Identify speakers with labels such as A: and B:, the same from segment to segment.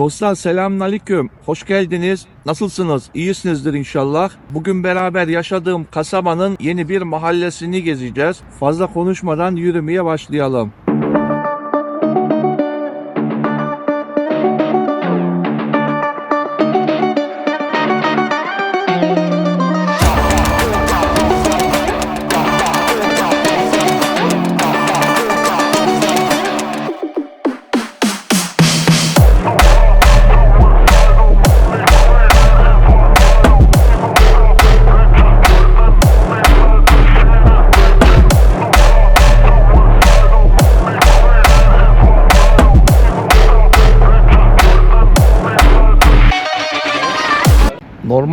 A: Dostlar selamünaleyküm. Hoş geldiniz. Nasılsınız? İyisinizdir inşallah. Bugün beraber yaşadığım kasabanın yeni bir mahallesini gezeceğiz. Fazla konuşmadan yürümeye başlayalım.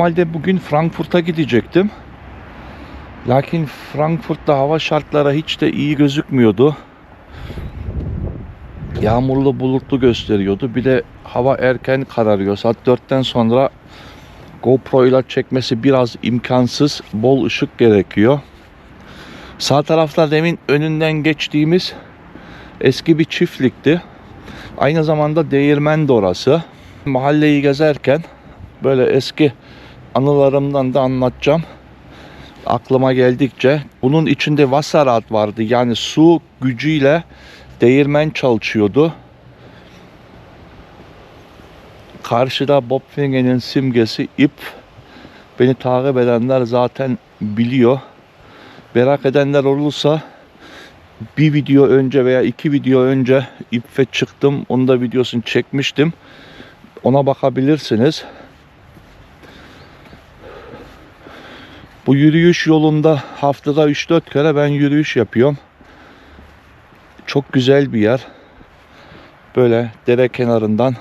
A: Normalde bugün Frankfurt'a gidecektim. Lakin Frankfurt'ta hava şartları hiç de iyi gözükmüyordu. Yağmurlu bulutlu gösteriyordu. Bir de hava erken kararıyor. Saat 4'ten sonra GoPro ile çekmesi biraz imkansız. Bol ışık gerekiyor. Sağ tarafta demin önünden geçtiğimiz eski bir çiftlikti. Aynı zamanda değirmen de orası. Mahalleyi gezerken böyle eski anılarımdan da anlatacağım. Aklıma geldikçe. Bunun içinde Wasserrad vardı. Yani su gücüyle değirmen çalışıyordu. Karşıda Bobfingen'in simgesi ip. Beni takip edenler zaten biliyor. Merak edenler olursa bir video önce veya iki video önce ipe çıktım. Onun da videosunu çekmiştim. Ona bakabilirsiniz. Bu yürüyüş yolunda haftada 3-4 kere ben yürüyüş yapıyorum. Çok güzel bir yer. Böyle dere kenarından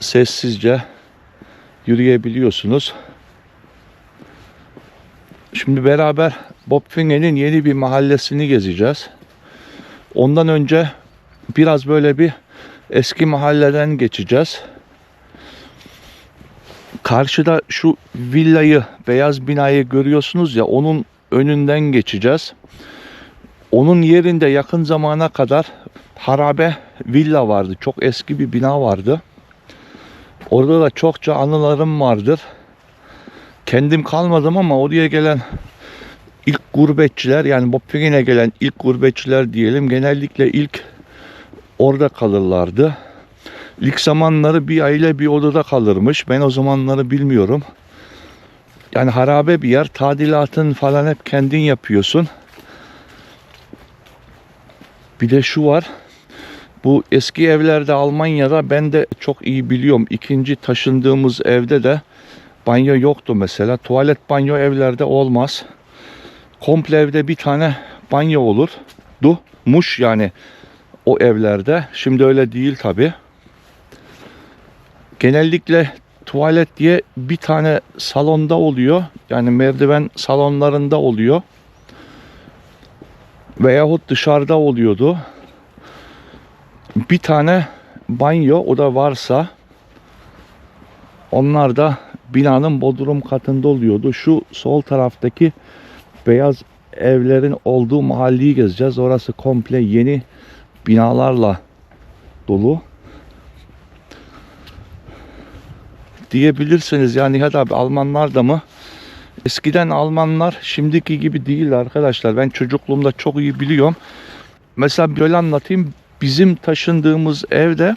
A: sessizce yürüyebiliyorsunuz. Şimdi beraber Bobfingen'in yeni bir mahallesini gezeceğiz. Ondan önce biraz böyle bir eski mahalleden geçeceğiz. Karşıda şu villayı, beyaz binayı görüyorsunuz ya onun önünden geçeceğiz. Onun yerinde yakın zamana kadar harabe villa vardı. Çok eski bir bina vardı. Orada da çokça anılarım vardır. Kendim kalmadım ama oraya gelen ilk gurbetçiler yani Bopfingen'e gelen ilk gurbetçiler diyelim genellikle ilk orada kalırlardı. İlk zamanları bir aile bir odada kalırmış. Ben o zamanları bilmiyorum. Yani harabe bir yer. Tadilatın falan hep kendin yapıyorsun. Bir de şu var. Bu eski evlerde Almanya'da ben de çok iyi biliyorum. İkinci taşındığımız evde de banyo yoktu mesela. Tuvalet banyo evlerde olmaz. Komple evde bir tane banyo olur. Du, muş yani o evlerde. Şimdi öyle değil tabi. Genellikle tuvalet diye bir tane salonda oluyor. Yani merdiven salonlarında oluyor. Veyahut dışarıda oluyordu. Bir tane banyo o da varsa onlar da binanın bodrum katında oluyordu. Şu sol taraftaki beyaz evlerin olduğu mahalleyi gezeceğiz. Orası komple yeni binalarla dolu. Diyebilirsiniz yani Nihat abi Almanlar da mı? Eskiden Almanlar şimdiki gibi değil arkadaşlar. Ben çocukluğumda çok iyi biliyorum. Mesela böyle anlatayım. Bizim taşındığımız evde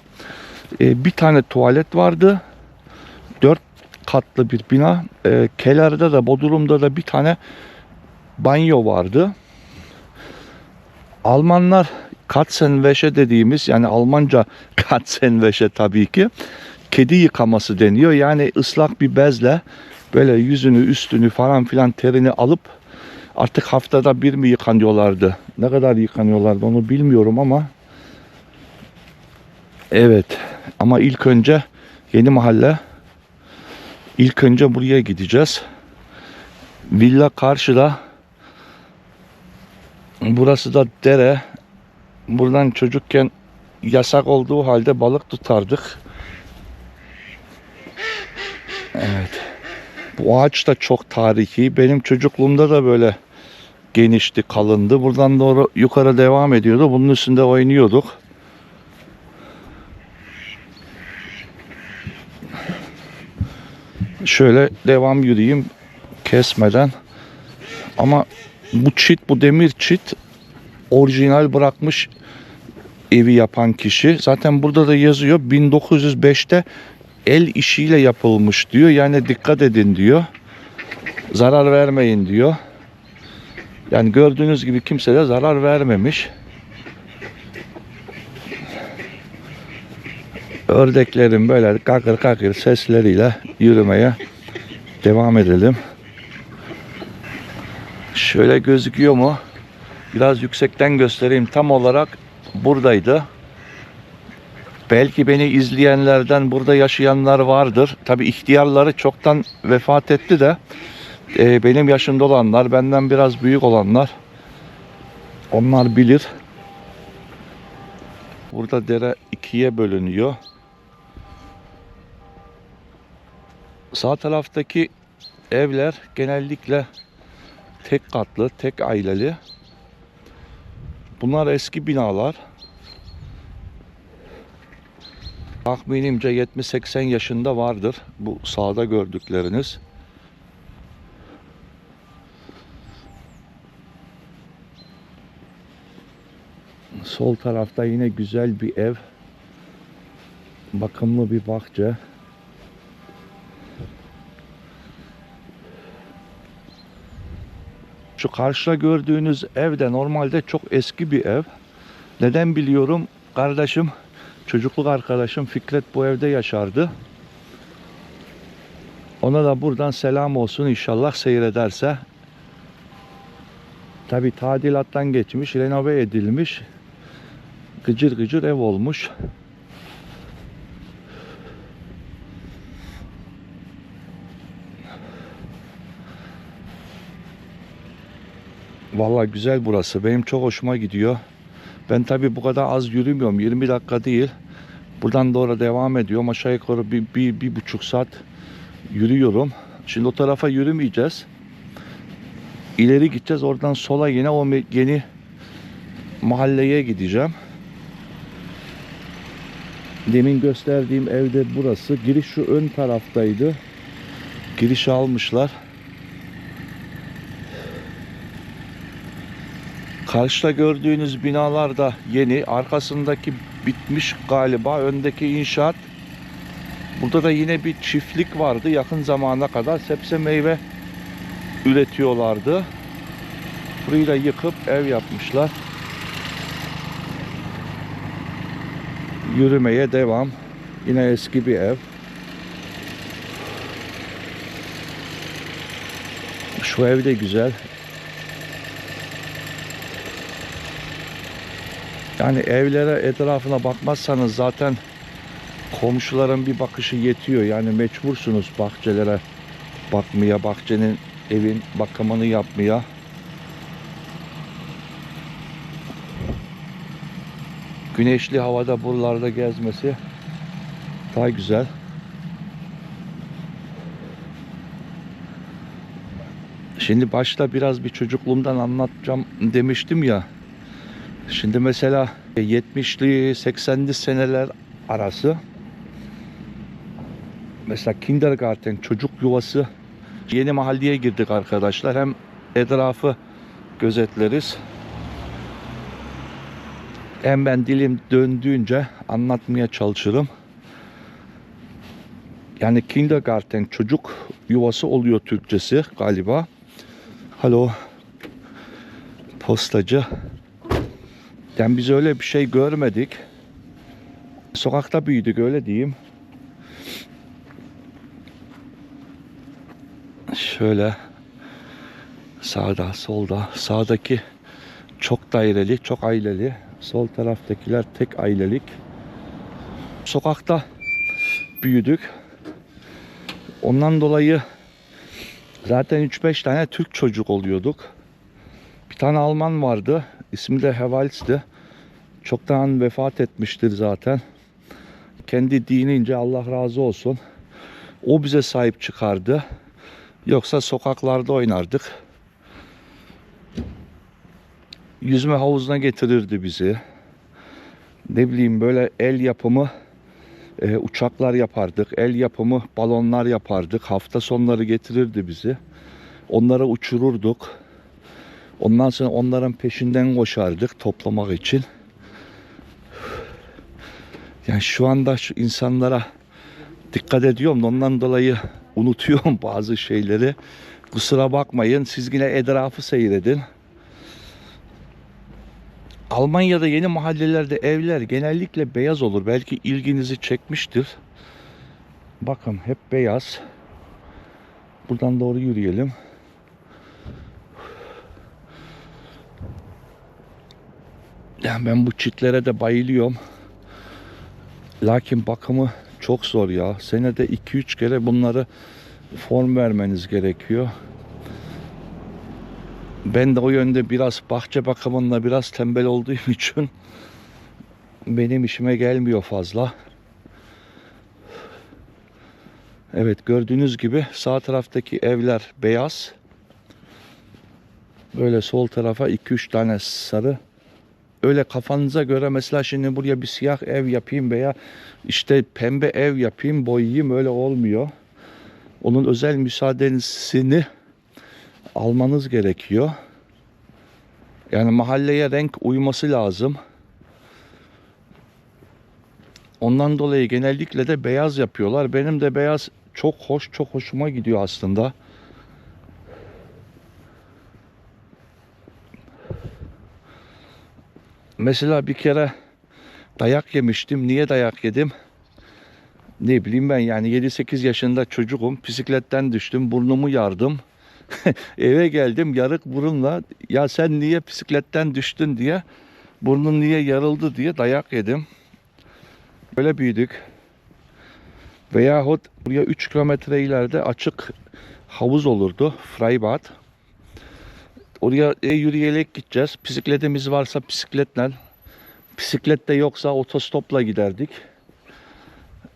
A: e, bir tane tuvalet vardı. Dört katlı bir bina. E, Keler'de de Bodrum'da da bir tane banyo vardı. Almanlar Katzenwäsche dediğimiz yani Almanca Katzenwäsche tabii ki kedi yıkaması deniyor. Yani ıslak bir bezle böyle yüzünü üstünü falan filan terini alıp artık haftada bir mi yıkanıyorlardı? Ne kadar yıkanıyorlardı onu bilmiyorum ama evet ama ilk önce yeni mahalle ilk önce buraya gideceğiz. Villa karşıda Burası da dere. Buradan çocukken yasak olduğu halde balık tutardık. Bu ağaç da çok tarihi. Benim çocukluğumda da böyle genişti, kalındı. Buradan doğru yukarı devam ediyordu. Bunun üstünde oynuyorduk. Şöyle devam yürüyeyim kesmeden. Ama bu çit, bu demir çit orijinal bırakmış evi yapan kişi. Zaten burada da yazıyor 1905'te el işiyle yapılmış diyor. Yani dikkat edin diyor. Zarar vermeyin diyor. Yani gördüğünüz gibi kimse de zarar vermemiş. Ördeklerin böyle kakır kakır sesleriyle yürümeye devam edelim. Şöyle gözüküyor mu? Biraz yüksekten göstereyim. Tam olarak buradaydı. Belki beni izleyenlerden burada yaşayanlar vardır. Tabi ihtiyarları çoktan vefat etti de e, benim yaşımda olanlar, benden biraz büyük olanlar onlar bilir. Burada dere ikiye bölünüyor. Sağ taraftaki evler genellikle tek katlı, tek aileli. Bunlar eski binalar. Tahminimce 70-80 yaşında vardır bu sağda gördükleriniz. Sol tarafta yine güzel bir ev. Bakımlı bir bahçe. Şu karşıda gördüğünüz ev de normalde çok eski bir ev. Neden biliyorum? Kardeşim, çocukluk arkadaşım Fikret bu evde yaşardı. Ona da buradan selam olsun inşallah seyrederse. Tabi tadilattan geçmiş, renove edilmiş. Gıcır gıcır ev olmuş. Vallahi güzel burası. Benim çok hoşuma gidiyor. Ben tabi bu kadar az yürümüyorum. 20 dakika değil. Buradan doğru devam ediyorum. Aşağı yukarı bir, bir, bir buçuk saat yürüyorum. Şimdi o tarafa yürümeyeceğiz. İleri gideceğiz. Oradan sola yine o yeni mahalleye gideceğim. Demin gösterdiğim evde burası. Giriş şu ön taraftaydı. Girişi almışlar. Karşıda gördüğünüz binalar da yeni. Arkasındaki bitmiş galiba. Öndeki inşaat. Burada da yine bir çiftlik vardı. Yakın zamana kadar sebze meyve üretiyorlardı. Burayı da yıkıp ev yapmışlar. Yürümeye devam. Yine eski bir ev. Şu ev de güzel. Yani evlere etrafına bakmazsanız zaten komşuların bir bakışı yetiyor. Yani mecbursunuz bahçelere bakmaya, bahçenin evin bakımını yapmaya. Güneşli havada buralarda gezmesi daha güzel. Şimdi başta biraz bir çocukluğumdan anlatacağım demiştim ya. Şimdi mesela 70'li 80'li seneler arası mesela kindergarten çocuk yuvası yeni mahalleye girdik arkadaşlar. Hem etrafı gözetleriz. Hem ben dilim döndüğünce anlatmaya çalışırım. Yani kindergarten çocuk yuvası oluyor Türkçesi galiba. Halo. Postacı. Yani biz öyle bir şey görmedik. Sokakta büyüdük öyle diyeyim. Şöyle sağda solda sağdaki çok daireli çok aileli. Sol taraftakiler tek ailelik. Sokakta büyüdük. Ondan dolayı zaten 3-5 tane Türk çocuk oluyorduk. Bir tane Alman vardı. İsmi de Hevals'ti çoktan vefat etmiştir zaten kendi dinince Allah razı olsun o bize sahip çıkardı Yoksa sokaklarda oynardık. Yüzme havuzuna getirirdi bizi. Ne bileyim böyle el yapımı e, uçaklar yapardık. El yapımı balonlar yapardık. Hafta sonları getirirdi bizi. Onlara uçururduk. Ondan sonra onların peşinden koşardık toplamak için. Yani şu anda şu insanlara dikkat ediyorum da ondan dolayı unutuyorum bazı şeyleri. Kusura bakmayın. Siz yine etrafı seyredin. Almanya'da yeni mahallelerde evler genellikle beyaz olur. Belki ilginizi çekmiştir. Bakın hep beyaz. Buradan doğru yürüyelim. Yani ben bu çitlere de bayılıyorum. Lakin bakımı çok zor ya. Senede 2-3 kere bunları form vermeniz gerekiyor. Ben de o yönde biraz bahçe bakımında biraz tembel olduğum için benim işime gelmiyor fazla. Evet gördüğünüz gibi sağ taraftaki evler beyaz. Böyle sol tarafa 2-3 tane sarı. Öyle kafanıza göre mesela şimdi buraya bir siyah ev yapayım veya işte pembe ev yapayım boyayayım öyle olmuyor. Onun özel müsaadesini almanız gerekiyor. Yani mahalleye renk uyması lazım. Ondan dolayı genellikle de beyaz yapıyorlar. Benim de beyaz çok hoş, çok hoşuma gidiyor aslında. Mesela bir kere dayak yemiştim. Niye dayak yedim? Ne bileyim ben yani 7-8 yaşında çocuğum. Bisikletten düştüm. Burnumu yardım. Eve geldim yarık burunla ya sen niye bisikletten düştün diye burnun niye yarıldı diye dayak yedim. Böyle büyüdük. Veyahut buraya 3 kilometre ileride açık havuz olurdu. Freibad. Oraya e, yürüyerek gideceğiz. Bisikletimiz varsa bisikletle. Bisiklet de yoksa otostopla giderdik.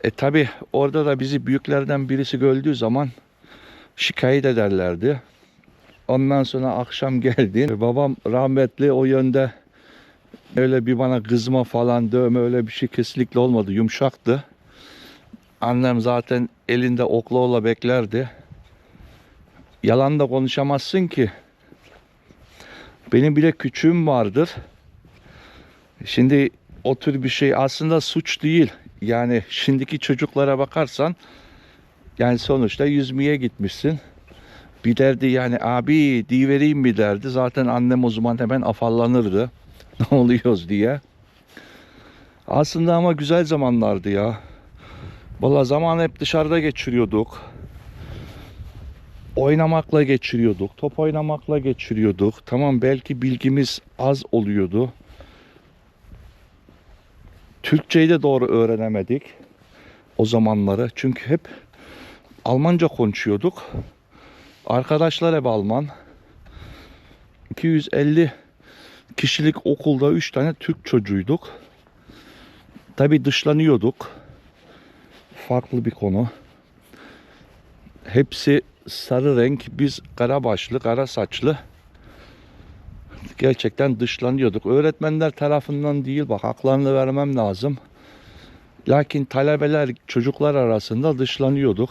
A: E tabi orada da bizi büyüklerden birisi gördüğü zaman şikayet ederlerdi. Ondan sonra akşam geldi. Babam rahmetli o yönde öyle bir bana kızma falan dövme öyle bir şey kesinlikle olmadı. Yumuşaktı. Annem zaten elinde oklağla beklerdi. Yalan da konuşamazsın ki. Benim bile küçüğüm vardır. Şimdi o tür bir şey aslında suç değil. Yani şimdiki çocuklara bakarsan yani sonuçta yüzmeye gitmişsin. Bir derdi yani abi vereyim mi derdi. Zaten annem o zaman hemen afallanırdı. ne oluyoruz diye. Aslında ama güzel zamanlardı ya. Valla zaman hep dışarıda geçiriyorduk. Oynamakla geçiriyorduk. Top oynamakla geçiriyorduk. Tamam belki bilgimiz az oluyordu. Türkçeyi de doğru öğrenemedik o zamanları. Çünkü hep Almanca konuşuyorduk. Arkadaşlar hep Alman. 250 kişilik okulda 3 tane Türk çocuğuyduk. Tabi dışlanıyorduk. Farklı bir konu. Hepsi sarı renk. Biz kara başlı, kara saçlı. Gerçekten dışlanıyorduk. Öğretmenler tarafından değil bak haklarını vermem lazım. Lakin talebeler, çocuklar arasında dışlanıyorduk.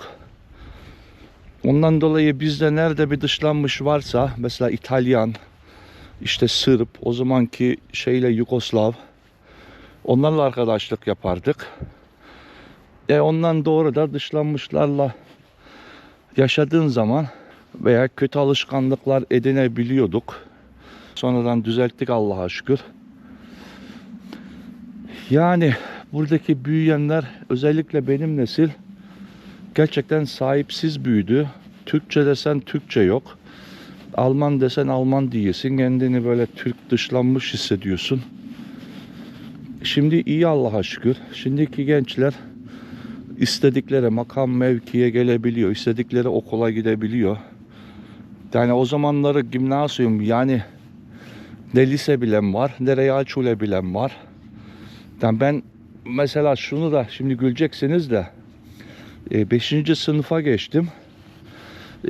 A: Ondan dolayı bizde nerede bir dışlanmış varsa mesela İtalyan, işte Sırp, o zamanki şeyle Yugoslav onlarla arkadaşlık yapardık. E ondan doğru da dışlanmışlarla yaşadığın zaman veya kötü alışkanlıklar edinebiliyorduk. Sonradan düzelttik Allah'a şükür. Yani buradaki büyüyenler özellikle benim nesil gerçekten sahipsiz büyüdü. Türkçe desen Türkçe yok. Alman desen Alman diyesin. Kendini böyle Türk dışlanmış hissediyorsun. Şimdi iyi Allah'a şükür. Şimdiki gençler istedikleri makam mevkiye gelebiliyor. istedikleri okula gidebiliyor. Yani o zamanları gimnasyum yani ne lise bilen var ne realschule bilen var. Yani ben mesela şunu da şimdi güleceksiniz de 5. sınıfa geçtim.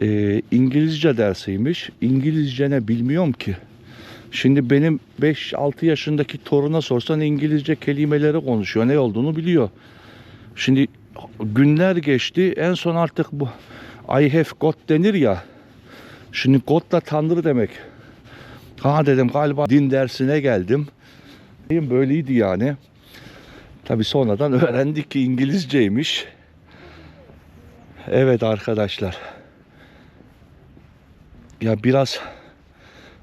A: E, İngilizce dersiymiş. İngilizce ne bilmiyorum ki. Şimdi benim 5-6 yaşındaki toruna sorsan İngilizce kelimeleri konuşuyor. Ne olduğunu biliyor. Şimdi günler geçti. En son artık bu I have God denir ya. Şimdi God da Tanrı demek. Ha dedim galiba din dersine geldim. Böyleydi yani. Tabi sonradan öğrendik ki İngilizceymiş. Evet arkadaşlar. Ya biraz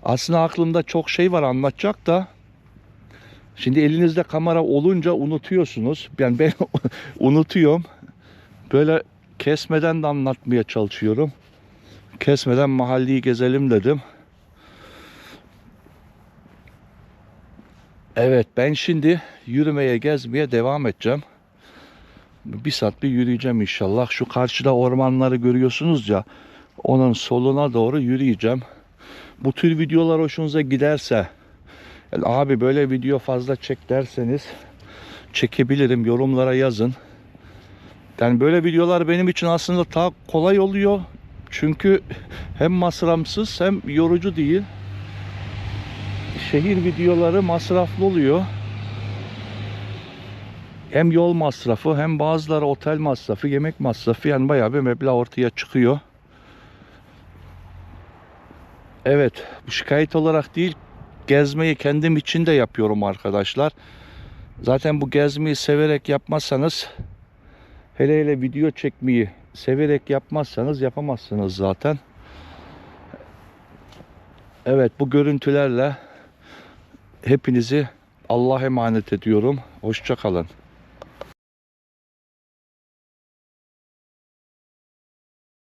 A: aslında aklımda çok şey var anlatacak da şimdi elinizde kamera olunca unutuyorsunuz. Yani ben unutuyorum. Böyle kesmeden de anlatmaya çalışıyorum. Kesmeden mahalleyi gezelim dedim. Evet ben şimdi yürümeye gezmeye devam edeceğim. Bir saat bir yürüyeceğim inşallah. Şu karşıda ormanları görüyorsunuz ya. Onun soluna doğru yürüyeceğim. Bu tür videolar hoşunuza giderse abi böyle video fazla çek derseniz çekebilirim. Yorumlara yazın. Yani böyle videolar benim için aslında daha kolay oluyor. Çünkü hem masrafsız hem yorucu değil. Şehir videoları masraflı oluyor. Hem yol masrafı hem bazıları otel masrafı, yemek masrafı yani bayağı bir meblağ ortaya çıkıyor. Evet, bu şikayet olarak değil, gezmeyi kendim için de yapıyorum arkadaşlar. Zaten bu gezmeyi severek yapmazsanız, hele hele video çekmeyi severek yapmazsanız yapamazsınız zaten. Evet, bu görüntülerle hepinizi Allah'a emanet ediyorum. Hoşça kalın.